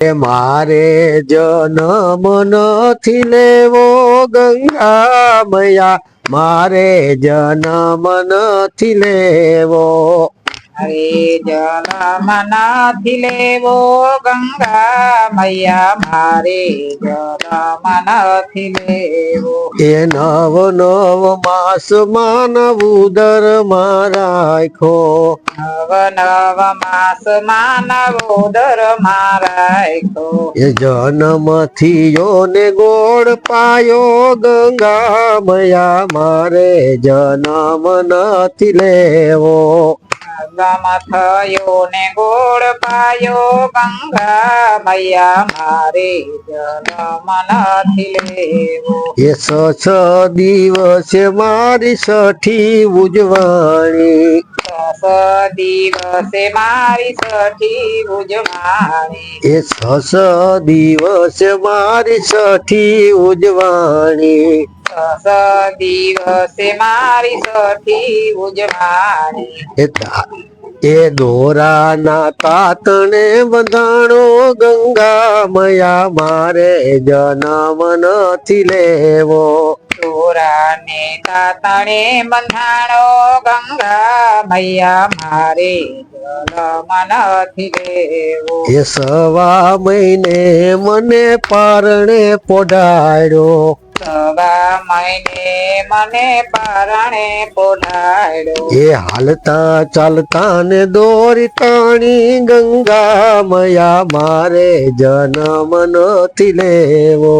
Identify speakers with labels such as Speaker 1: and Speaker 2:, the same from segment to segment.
Speaker 1: મારે જન્મ નથી લેવો ગંગા મયા. મારે જન્મ નથી લેવો.
Speaker 2: હરે જલ મનાથી લેવો ગંગા મૈયા મારે જલ મનાથી લેવો
Speaker 1: એ નવ નવ માસમાં નવું દર રાખો
Speaker 2: નવ નવ માસ માનવો દર મારાયકો
Speaker 1: એ જન્મ થયો ને ગોળ પાયો ગંગા મૈયા મારે જન્મ નથી લેવો
Speaker 2: ગમ થયો ને ગોળ પાયો ગંગા મૈયા મારે જન્મ નથી લેવો.
Speaker 1: એ સ છ દિવસે મારી સઠી ઉજવાણી.
Speaker 2: દસ દિવસે મારી સઠી ઉજવાણી.
Speaker 1: એ સ છ દિવસે મારી સઠી ઉજવાણી.
Speaker 2: દિવસે મારી સઠી ઉજવાણી.
Speaker 1: એ દોરાના તાતણે બંધાણો ગંગા મયા મારે જન્મ નથી લેવો.
Speaker 2: દોરાને તાતણે બંધાણો ગંગા મૈયા મારે
Speaker 1: એ સવા મહિને મને પારણે પોડાડ્યો
Speaker 2: સવા મહિને મને પરણે પોઢાડ્યો
Speaker 1: એ હાલતા ચાલતા ને દોરી તાણી ગંગા મયા મારે જન્મ નથી લેવો.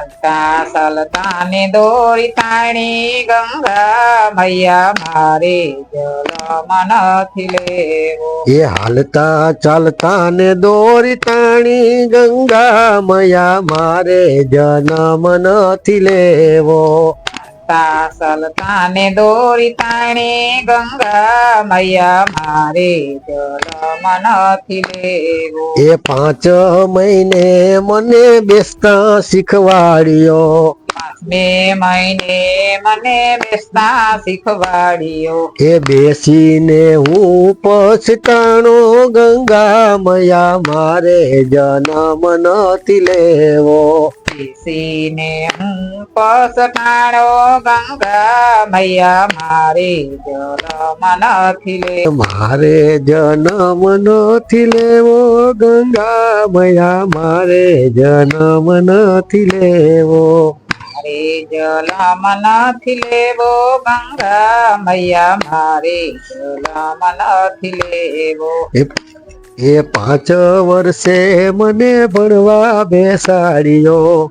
Speaker 2: ચાલતા સલતાની દોરી તાણી ગંગા મૈયા મારે જલમ નથી લેવો.
Speaker 1: એ હાલતા ચાલતા ને દોરી તાણી ગંગા મયા મારે જન્મ નથી લેવો.
Speaker 2: ચાલતા ચાલતા ને દોરી તાણે ગંગા મૈયા મારે જલમ નથી લેવો.
Speaker 1: એ પાંચ મહિને મને બેસતા શીખવાડ્યો.
Speaker 2: બે મહિને મને બેસતા શીખવાડ્યો.
Speaker 1: એ બેસીને હું પછતાણો ગંગા મયા મારે જન્મ નથી લેવો.
Speaker 2: બેસીને હું પછતાણો ગંગા મૈયા મારે જન્મ નથી લેવો.
Speaker 1: મારે જન્મ નથી લેવો ગંગા મયા મારે જન્મ નથી લેવો.
Speaker 2: મારે જલમ નથી લેવો ગંગા મૈયા મારે જલમ નથી લેવો
Speaker 1: એ પાંચ વર્ષે મને ભણવા બેસાડ્યો.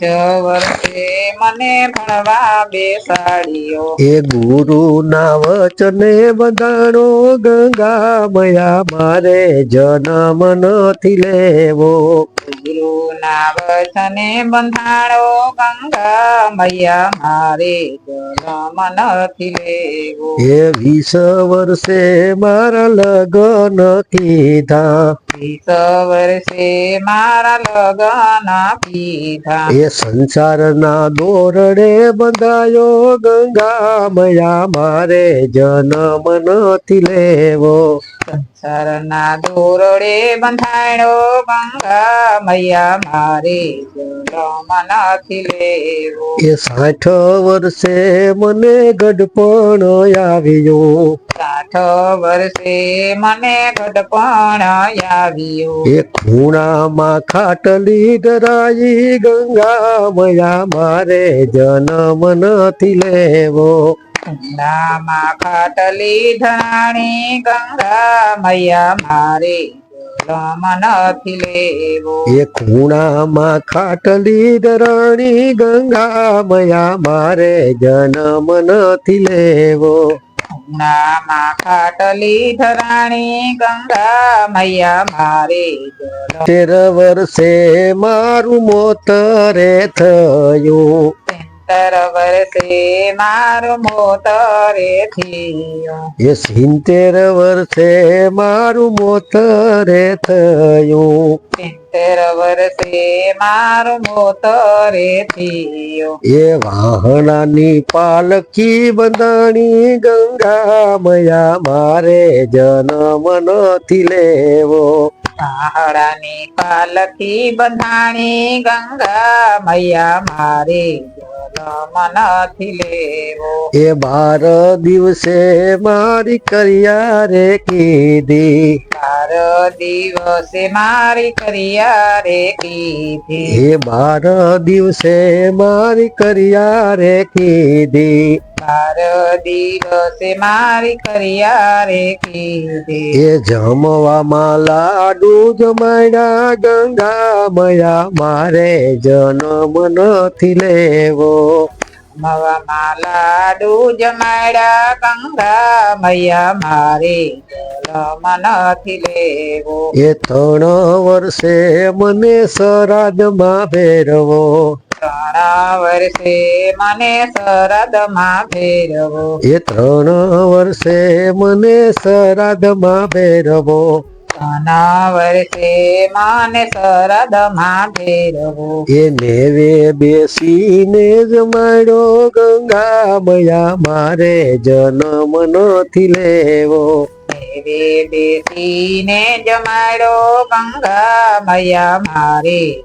Speaker 2: પાંચ વર્ષે મને ભણવા બેસાડ્યો.
Speaker 1: એ ગુરુ ના વચને બંધાણો ગંગા મયા મારે જન્મ નથી લેવો.
Speaker 2: ગુરુ ના વચને બંધાણો ગંગા મૈયા મારે જન્મ નથી લેવો.
Speaker 1: એ વીસ વર્ષે મારા લગ્ન કીધા.
Speaker 2: વર્ષે મારા લગન પીધા.
Speaker 1: એ સંસારના દોરડે બંધાયો ગંગા મયા મારે જન્મ નથી લેવો.
Speaker 2: સંસારના દોરડે બંધાણો ગંગા મૈયા મારે જલમ નથી લેવો.
Speaker 1: એ સાઠ વર્ષે મને ગઢપણ આવ્યો.
Speaker 2: સાઠ વર્ષે મને ગઢપણ આવ્યો.
Speaker 1: એ ખૂણામાં ખાટલી ડરાઈ ગંગા મયા મારે જન્મ નથી લેવો.
Speaker 2: નામાં ખાટલી ધરાણી ગંગા મૈયા મારે જલમ નથી લેવો
Speaker 1: એ ખૂણામાં ખાટલી ધરાણી ગંગા મયા મારે જન્મ નથી લેવો
Speaker 2: ખૂણામાં ખાટલી ધરાણી ગંગા મૈયા મારે
Speaker 1: તેર વર્ષે મારું મોત રે થયું.
Speaker 2: સિત્તેર વર્ષે મારું મોત રે થયું.
Speaker 1: એ સિત્તેર વર્ષે મારું મોતરે થયું.
Speaker 2: સિત્તેર વર્ષે મારું મોતરે થયું.
Speaker 1: એ વાહણાની પાલકી બંધાણી ગંગા મયા મારે જન્મ નથી લેવો.
Speaker 2: કાહડાની પાલખી બંધાણી ગંગા મૈયા મારે જલમ નથી લેવો.
Speaker 1: એ બાર દિવસે મારી કરિયા રે કીધી.
Speaker 2: બાર દિવસે મારી કરિયા રે કીધી.
Speaker 1: એ બાર દિવસે મારી કરિયા રે કીધી.
Speaker 2: બાર દિવસે મારી કરિયા રે કીધી
Speaker 1: એ જમવામાં લાડુ જમાડ્યા ગંગા મયા મારે જન્મ નથી લેવો.
Speaker 2: મવામાં લાડુ જમાડ્યા ગંગા મૈયા મારે જલમ નથી લેવો.
Speaker 1: એ ત્રણ વર્ષે મને સરાજમાં ભેરવો
Speaker 2: ત્રણ વર્ષે મને શરદમાં ફેરવો
Speaker 1: એ ત્રણ વર્ષે મને શ્રાદ્ધમાં ભેરવો.
Speaker 2: ત્રણ વર્ષે મને શરદમાં ફેરવો
Speaker 1: એ નેવે બેસીને જમાડ્યો ગંગા મયા મારે જન્મ નથી લેવો.
Speaker 2: એવે બેસીને જમાડ્યો ગંગા મૈયા મારે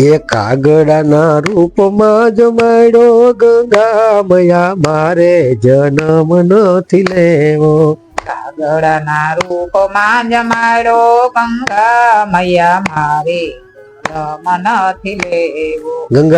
Speaker 1: એ કાગડાના રૂપમાં જમાડો ગંગા મયા મારે જન્મ નથી લેવો.
Speaker 2: કાગળના રૂપમાં જમાડો ગંગા મૈયા મારે જન્મ નથી લેવો.
Speaker 1: ગંગા